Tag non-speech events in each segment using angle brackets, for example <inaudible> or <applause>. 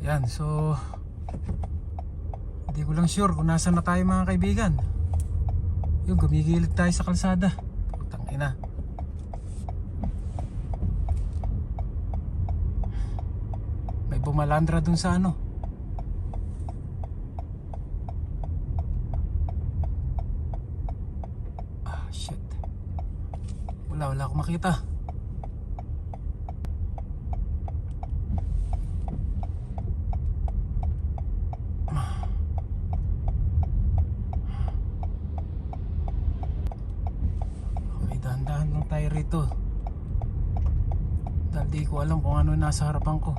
Yan, so hindi ko lang sure kung nasa na tayo mga kaibigan. Yung gumigilid tayo sa kalsada. Putang ina. May bumalandra dun sa ano. Ah, shit. Wala, wala akong makita. Okay, dahan-dahan lang tayo rito. Dahil di ko alam kung ano nasa harapan ko.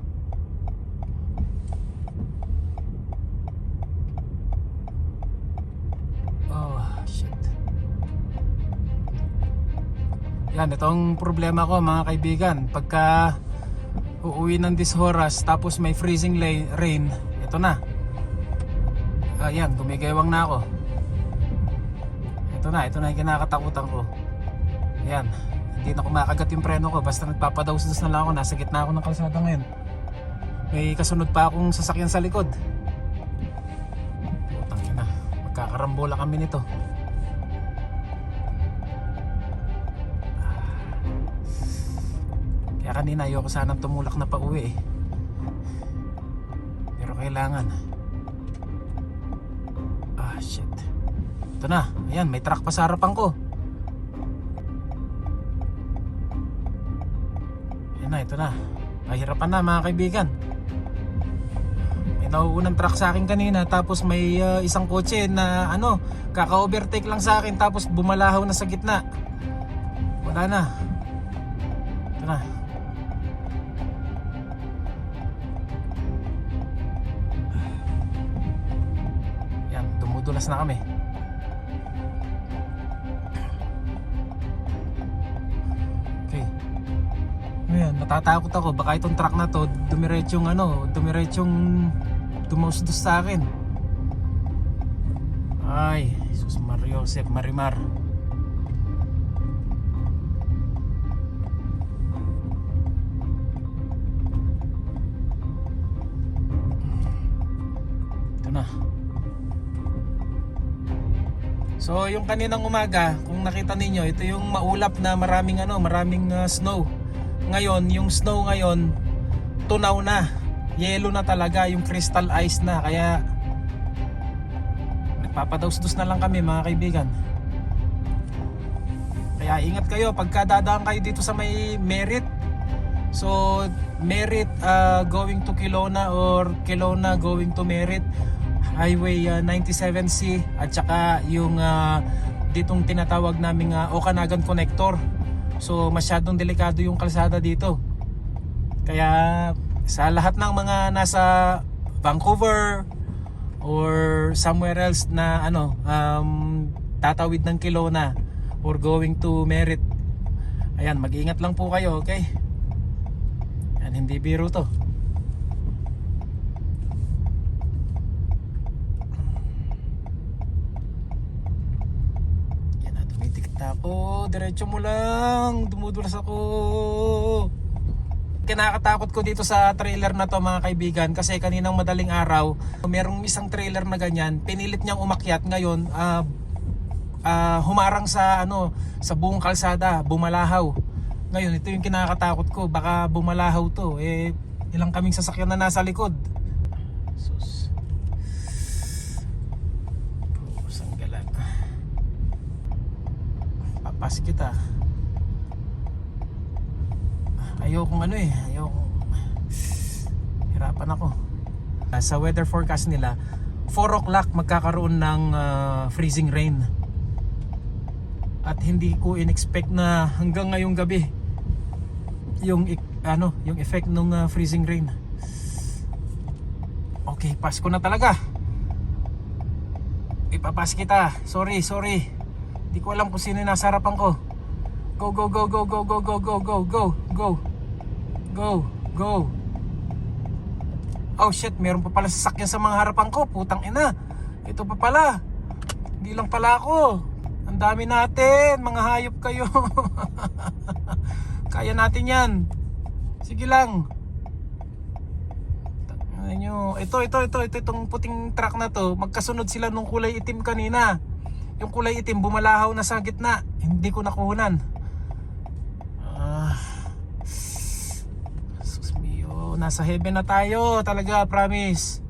Oh, shit. Yan, itong problema ko mga kaibigan. Pagka uuwi ng this oras tapos may freezing rain, ito na. Ayan, gumigewang na ako. Ito na, ito na yung kinakatakutan ko. Ayan, hindi na kumakagat yung preno ko. Basta nagpapadaus-dus na lang ako. Nasa gitna ako ng kalsada ngayon. May kasunod pa akong sasakyan sa likod. Putang ina, magkakarambola kami nito. Kaya kanina ayoko sanang tumulak na pauwi eh. Pero kailangan. Ah, shit. Ito na. Ayan, may truck pa sa harapan ko. Na, ito na. Mahirapan na mga kaibigan. May nauunang truck sa akin kanina tapos may uh, isang kotse na ano, kaka-overtake lang sa akin tapos bumalahaw na sa gitna. Wala na. Ito na. Yan, dumudulas na kami. Ayan, natatakot ako. Baka itong truck na to, dumiretsong ano, dumiretsong dumausdos sa akin. Ay, Jesus Mario, Joseph Marimar. Ito na. So yung kaninang umaga, kung nakita ninyo, ito yung maulap na maraming ano, maraming uh, snow. Ngayon, yung snow ngayon tunaw na. Yellow na talaga, yung crystal ice na. Kaya nagpapadaus-dus na lang kami mga kaibigan. Kaya ingat kayo pagka dadaan kayo dito sa may Merit. So Merit uh, going to Kelowna or Kelowna going to Merit Highway uh, 97C at saka yung uh, ditong tinatawag naming uh, Okanagan Connector. So masyadong delikado yung kalsada dito. Kaya sa lahat ng mga nasa Vancouver or somewhere else na ano um, tatawid ng Kelowna or going to Merit. Ayan, mag-iingat lang po kayo, okay? Yan, hindi biro to. Yan na, tumitikit na ako. Diretso mo lang. Dumudulas ako. Kinakatakot ko dito sa trailer na to mga kaibigan kasi kaninang madaling araw merong isang trailer na ganyan pinilit niyang umakyat ngayon ah, ah, humarang sa ano sa buong kalsada bumalahaw ngayon ito yung kinakatakot ko baka bumalahaw to eh ilang kaming sasakyan na nasa likod papas kita. Ayokong ano eh ayokong hirapan ako. Ah, sa weather forecast nila 4 o'clock magkakaroon ng ah, freezing rain. At hindi ko in-expect na hanggang ngayong gabi yung ik- ano yung effect ng freezing rain. Okay Pasko na talaga. Ipapas kita. Sorry sorry di ko alam kung sino yung nasa harapan ko. Go go go go go go go go go go go. Go go. Oh shit. Meron pa pala sasakyan sa mga harapan ko. Putang ina. Ito pa pala. Hindi lang pala ako. Ang dami natin. Mga hayop kayo. <laughs> Kaya natin yan. Sige lang. Nyo. Ito, ito, ito, ito, itong puting truck na to. Magkasunod sila nung kulay itim kanina. Yung kulay itim, bumalahaw na sa gitna. Hindi ko nakuhunan. Ah. Sus mio, nasa heaven na tayo. Talaga, promise.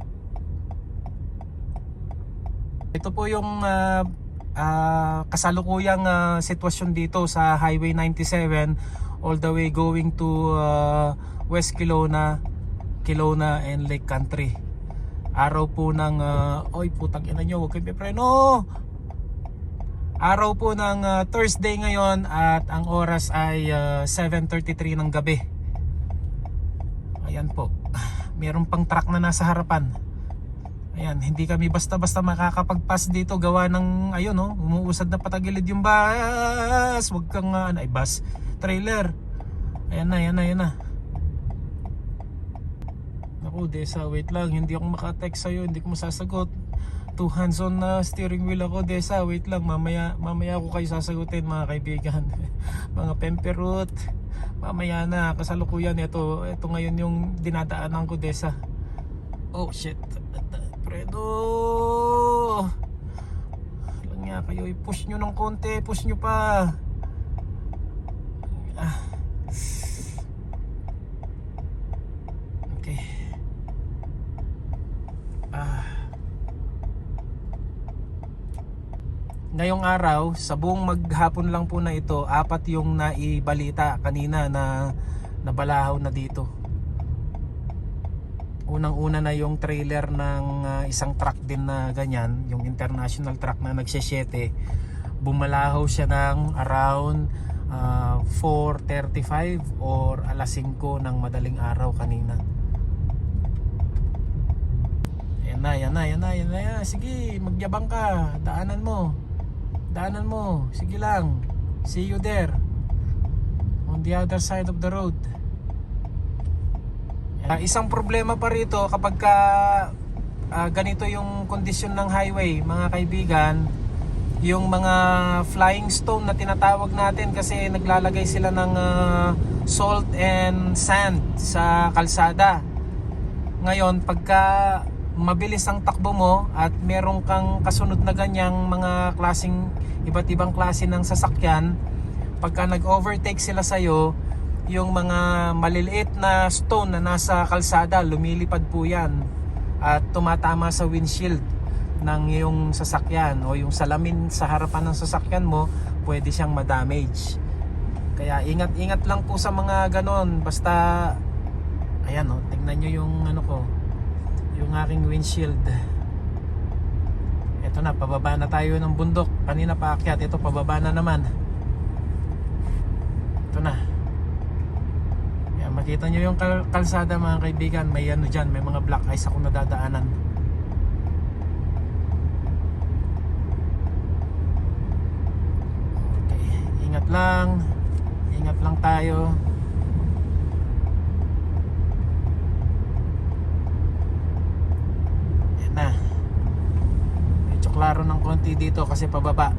Ito po yung ah, ah, kasalukuyang ah, sitwasyon dito sa Highway 97 all the way going to ah, West Kelowna, Kelowna and Lake Country. Araw po ng ah, oy putang ina nyo, huwag kayong pipreno. Araw po ng ah, Thursday ngayon at ang oras ay ah, 7.33 ng gabi. Ayan po. <laughs> Meron pang truck na nasa harapan. Ayan, hindi kami basta-basta makakapag-pass dito gawa ng ayun no, umuusad na patagilid yung bus. Huwag kang uh, ay bus, trailer. Ayan na, ayan na, ayan na. Naku, Desa, wait lang. Hindi ako makatext sa'yo. Hindi ko masasagot. Two hands on na steering wheel ako, Desa. Wait lang. Mamaya, mamaya ako kayo sasagutin, mga kaibigan. <laughs> mga pemperut. Mamaya na. Kasalukuyan. Ito, ito ngayon yung dinadaanan ko, Desa. Oh, shit. Fredo! Lang nga kayo. I-push nyo ng konti. Push nyo pa. Ah. Okay. Ah. Ngayong araw, sa buong maghapon lang po na ito, apat yung naibalita kanina na nabalahaw na dito. Unang-una na yung trailer ng ah, isang truck din na ganyan, yung international truck na nagsisyete. Bumalahaw siya ng around ah, 4.35 or alas 5 ng madaling araw kanina. Yan na, yan na, yan na, yan na. Sige, magyabang ka. Daanan mo. Daanan mo. Sige lang. See you there. On the other side of the road. Ah, isang problema pa rito kapag ka ah, ganito yung kondisyon ng highway, mga kaibigan, yung mga flying stone na tinatawag natin kasi naglalagay sila ng ah, salt and sand sa kalsada. Ngayon, pagka mabilis ang takbo mo at meron kang kasunod na ganyang mga klasing iba't ibang klase ng sasakyan, pagka nag-overtake sila sa'yo, yung mga maliliit na stone na nasa kalsada, lumilipad po yan at tumatama sa windshield ng iyong sasakyan o yung salamin sa harapan ng sasakyan mo, pwede siyang ma-damage. Kaya ingat-ingat lang po sa mga ganon. Basta, ayan o, tingnan nyo yung ano ko, yung aking windshield. Ito na, pababa na tayo ng bundok. Kanina pa akyat, ito pababa na naman. Ito na. Yan, makita nyo yung kal- kalsada mga kaibigan. May ano dyan, may mga black ice ako nadadaanan. Okay, ingat lang. Ingat lang tayo. Klaro ng konti dito kasi pababa.